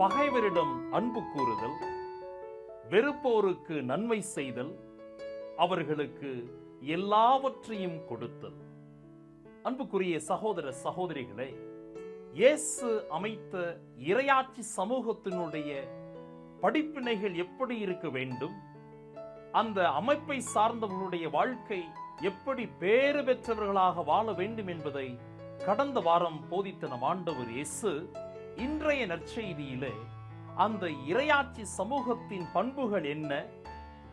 பகைவரிடம் அன்பு கூறுதல் வெறுப்போருக்கு நன்மை செய்தல் அவர்களுக்கு எல்லாவற்றையும் கொடுத்தல். அன்புக்குரிய சகோதர சகோதரிகளே இயேசு அமைத்த இரையாட்சி சமூகத்தினுடைய படிப்பினைகள் எப்படி இருக்க வேண்டும்? அந்த அமைப்பை சார்ந்தவர்களுடைய வாழ்க்கை எப்படி பேறு பெற்றவர்களாக வாழ வேண்டும் என்பதை கடந்த வாரம் போதித்த நம் ஆண்டவர் இயேசு இன்றைய நற்செய்தியிலே அந்த இரையாட்சி சமூகத்தின் பண்புகள் என்ன?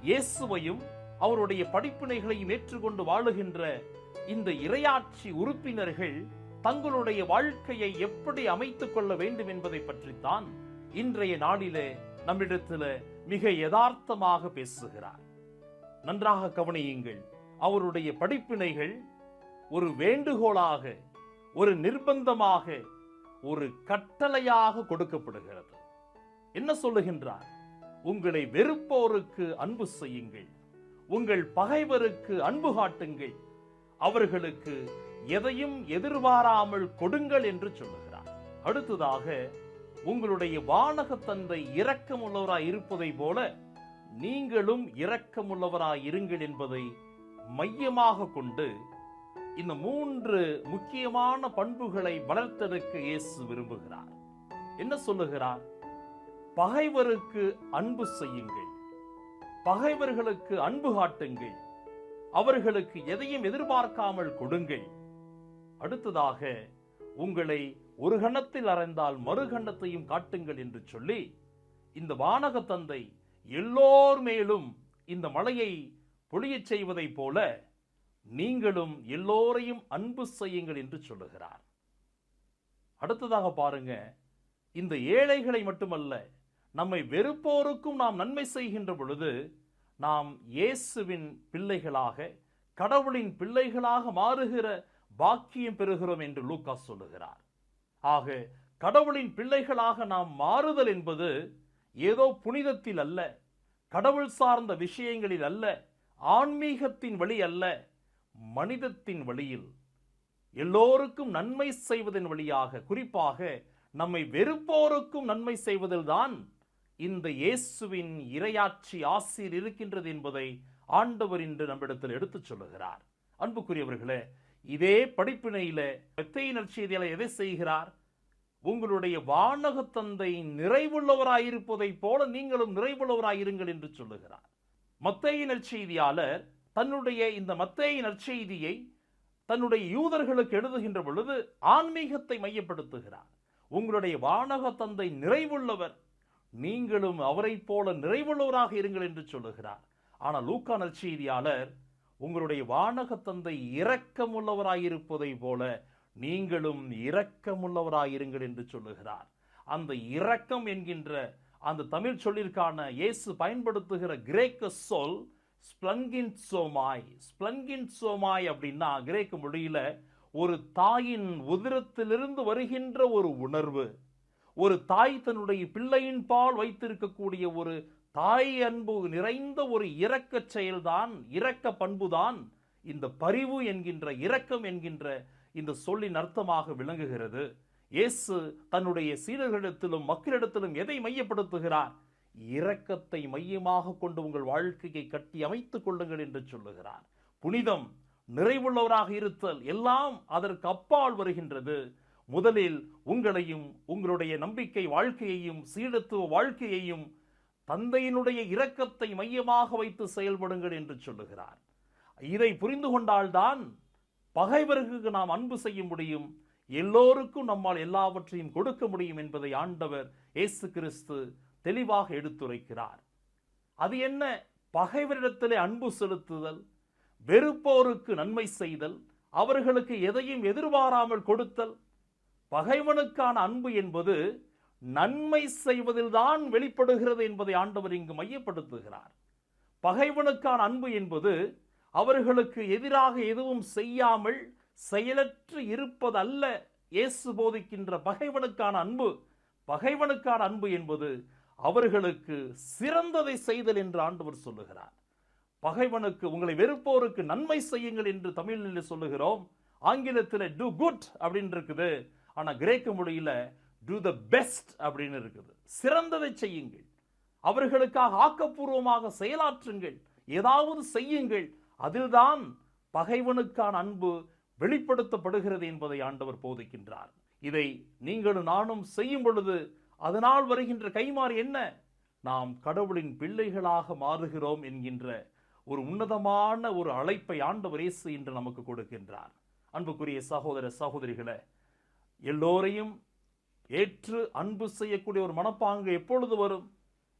இயேசுவையும் அவருடைய படிப்பினைகளையும் ஏற்றுக்கொண்டு வாழுகின்ற இந்த இரையாட்சி உறுப்பினர்கள் தங்களுடைய வாழ்க்கையை எப்படி அமைத்துக் கொள்ள வேண்டும் என்பதை பற்றித்தான் இன்றைய நாளிலே நம்மிடத்தில் மிக யதார்த்தமாக பேசுகிறார். நன்றாக கவனியுங்கள் அவருடைய படிப்பினைகள் ஒரு வேண்டுகோளாக ஒரு நிர்பந்தமாக ஒரு கட்டளையாக கொடுக்கப்படுகிறது. என்ன சொல்லுகின்றார்? உங்களை வெறுப்போருக்கு அன்பு செய்யுங்கள். உங்கள் பகைவருக்கு அன்பு காட்டுங்கள். அவர்களுக்கு எதையும் எதிர்பாராமல் கொடுங்கள் என்று சொல்லுகிறார். அடுத்ததாக உங்களுடைய வானக தந்தை இரக்கமுள்ளவராய் இருப்பதை போல நீங்களும் இரக்கமுள்ளவராய் இருங்கள் என்பதை மையமாக கொண்டு இந்த மூன்று முக்கியமான பண்புகளை வளர்த்தெடுக்க இயேசு விரும்புகிறார். என்ன சொல்லுகிறார்? பகைவருக்கு அன்பு செய்யுங்கள். பகைவர்களுக்கு அன்பு காட்டுங்கள். அவர்களுக்கு எதையும் எதிர்பார்க்காமல் கொடுங்கள். அடுத்ததாக உங்களை ஒரு கணத்தில் அறைந்தால் மறு கணத்தையும் காட்டுங்கள் என்று சொல்லி இந்த வானக தந்தை எல்லோர் மேலும் இந்த மலையை பொழியச் செய்வதைப் போல நீங்களும் எல்லோரையும் அன்பு செய்யுங்கள் என்று சொல்லுகிறார். அடுத்ததாக பாருங்க இந்த ஏழைகளை மட்டுமல்ல நம்மை வெறுப்போருக்கும் நாம் நன்மை செய்கின்ற பொழுது நாம் இயேசுவின் பிள்ளைகளாக கடவுளின் பிள்ளைகளாக மாறுகிற பாக்கியம் பெறுகிறோம் என்று லூக்கா சொல்லுகிறார். ஆக கடவுளின் பிள்ளைகளாக நாம் மாறுதல் என்பது ஏதோ புனிதத்தில் அல்ல கடவுள் சார்ந்த விஷயங்களில் அல்ல ஆன்மீகத்தின் வழி அல்ல மனிதத்தின் வழியில் எல்லோருக்கும் நன்மை செய்வதன் வழியாக குறிப்பாக நம்மை வெறுப்போருக்கும் நன்மை செய்வதில்தான் இந்த இயேசுவின் இரையாட்சி ஆசிர் இருக்கின்றது என்பதை ஆண்டவர் இன்று நம்மிடத்தில் எடுத்துச் சொல்லுகிறார். அன்புக்குரியவர்களே இதே படிப்பினையில மெத்தை எதை செய்கிறார்? உங்களுடைய வானக தந்தை நிறைவுள்ளவராயிருப்பதைப் போல நீங்களும் நிறைவுள்ளவராயிருங்கள் என்று சொல்லுகிறார். மத்தையின் நற்செய்தியாளர் தன்னுடைய இந்த மத்தேய நற்செய்தியை தன்னுடைய யூதர்களுக்கு எழுதுகின்ற பொழுது ஆன்மீகத்தை மையப்படுத்துகிறார். உங்களுடைய வானக தந்தை நிறைவுள்ளவர். நீங்களும் அவரைப் போல நிறைவுள்ளவராக இருங்கள் என்று சொல்லுகிறார். ஆனால் லூக்கா நற்செய்தியாளர் உங்களுடைய வானக தந்தை இரக்கமுள்ளவராயிருப்பதை போல நீங்களும் இரக்கமுள்ளவராயிருங்கள் என்று சொல்லுகிறார். அந்த இரக்கம் என்கின்ற அந்த தமிழ் சொல்லிற்கான இயேசு பயன்படுத்துகிற கிரேக்க சொல் ஸ்பிளங்கின் சோமாய் ஸ்பிளங்கின் சோமாய் அப்படின்னா கிரேக்க மொழியில ஒரு தாயின் உதிரத்திலிருந்து வருகின்ற ஒரு உணர்வு. ஒரு தாய் தன்னுடைய பிள்ளையின் பால் வைத்திருக்கக்கூடிய ஒரு தாய் அன்பு நிறைந்த ஒரு இரக்க செயல்தான் இரக்க பண்புதான் இந்த பரிவு என்கின்ற இரக்கம் என்கின்ற இந்த சொல்லின் அர்த்தமாக விளங்குகிறது. இயேசு தன்னுடைய சீடர்களிடத்திலும் மக்களிடத்திலும் எதை மையப்படுத்துகிறார்? இரக்கத்தை மையமாக கொண்டு உங்கள் வாழ்க்கையை கட்டி அமைத்துக் கொள்ளுங்கள் என்று சொல்லுகிறார். புனிதம் நிறைவுள்ளவராக இருத்தல் எல்லாம் அதற்கு அப்பால் வருகின்றது. முதலில் உங்களையும் உங்களுடைய நம்பிக்கை வாழ்க்கையையும் சீடத்துவ வாழ்க்கையையும் தந்தையினுடைய இரக்கத்தை மையமாக வைத்து செயல்படுங்கள் என்று சொல்லுகிறார். இதை புரிந்து கொண்டால்தான் பகைவர்களுக்கு நாம் அன்பு செய்ய முடியும். எல்லோருக்கும் நம்மால் எல்லாவற்றையும் கொடுக்க முடியும் என்பதை ஆண்டவர் இயேசு கிறிஸ்து தெளிவாக எடுத்துரைக்கிறார். அது என்ன? பகைவரிடத்திலே அன்பு செலுத்துதல் வெறுப்போருக்கு நன்மை செய்தல் அவர்களுக்கு எதையும் எதிர்பாராமல் கொடுத்தல். பகைவனுக்கான அன்பு என்பது நன்மை செய்வதில்தான் வெளிப்படுகிறது என்பதை ஆண்டவர் இங்கு மையப்படுத்துகிறார். பகைவனுக்கான அன்பு என்பது அவர்களுக்கு எதிராக எதுவும் செய்யாமல் செயலற்று இருப்பதல்ல. இயேசு போதிக்கின்ற பகைவனுக்கான அன்பு பகைவனுக்கான அன்பு என்பது அவர்களுக்கு சிறந்ததை செய்தல் என்று ஆண்டவர் சொல்லுகிறார். பகைவனுக்கு உங்களை வெறுப்போருக்கு நன்மை செய்யுங்கள் என்று தமிழில் சொல்லுகிறோம். ஆங்கிலத்தில் டு குட் அப்படின்னு இருக்குது. ஆனால் கிரேக்க மொழியில டு த பெஸ்ட் அப்படின்னு இருக்குது. சிறந்ததை செய்யுங்கள். அவர்களுக்காக ஆக்கப்பூர்வமாக செயலாற்றுங்கள். ஏதாவது செய்யுங்கள். அதில்தான் பகைவனுக்கான அன்பு வெளிப்படுத்தப்படுகிறது என்பதை ஆண்டவர் போதிக்கின்றார். இதை நீங்களும் நானும் செய்யும் பொழுது அதனால் வருகின்ற கைமாறு என்ன? நாம் கடவுளின் பிள்ளைகளாக மாறுகிறோம் என்கின்ற ஒரு உன்னதமான ஒரு அழைப்பை ஆண்டவர் இயேசு இன்று நமக்கு கொடுக்கின்றார். அன்புக்குரிய சகோதர சகோதரிகளை எல்லோரையும் ஏற்று அன்பு செய்யக்கூடிய ஒரு மனப்பாங்கு எப்பொழுது வரும்?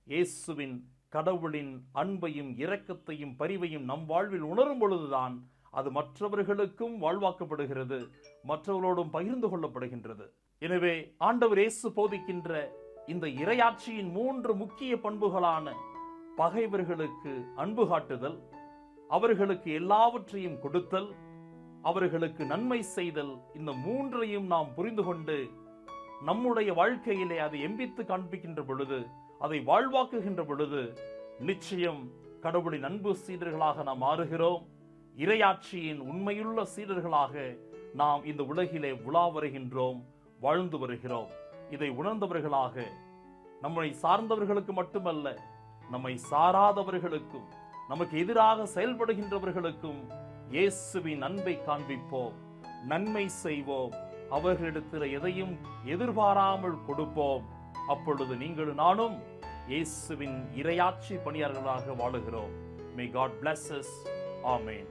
இயேசுவின் கடவுளின் அன்பையும் இரக்கத்தையும் பரிவையும் நம் வாழ்வில் உணரும் பொழுதுதான் அது மற்றவர்களுக்கும் வாழ்வாக்கப்படுகிறது மற்றவர்களோடும் பகிர்ந்து கொள்ளப்படுகின்றது. எனவே ஆண்டவர் இயேசு போதிக்கின்ற இந்த இரையாட்சியின் மூன்று முக்கிய பண்புகளான பகைவர்களுக்கு அன்பு காட்டுதல் அவர்களுக்கு எல்லாவற்றையும் கொடுத்தல் அவர்களுக்கு நன்மை செய்தல் இந்த மூன்றையும் நாம் புரிந்து கொண்டு நம்முடைய வாழ்க்கையிலே அதை எம்பித்து காண்பிக்கின்ற பொழுது அதை வாழ்வாக்குகின்ற பொழுது நிச்சயம் கடவுளின் அன்பு சீடர்களாக நாம் மாறுகிறோம். இரையாட்சியின் உண்மையுள்ள சீடர்களாக நாம் இந்த உலகிலே உலா வருகின்றோம். வாழ்ந்து வருகிறோம். இதை உணர்ந்தவர்களாக நம்மை சார்ந்தவர்களுக்கு மட்டுமல்ல நம்மை சாராதவர்களுக்கும் நமக்கு எதிராக செயல்படுகின்றவர்களுக்கும் இயேசுவின் அன்பை காண்பிப்போம். நன்மை செய்வோம். அவர்களிடத்தில் எதையும் எதிர்பாராமல் கொடுப்போம். அப்பொழுது நீங்களும் நானும் இயேசுவின் இரையாட்சி பணியாளர்களாக வாழுகிறோம். மே காட் பிளஸ் ஆமேன்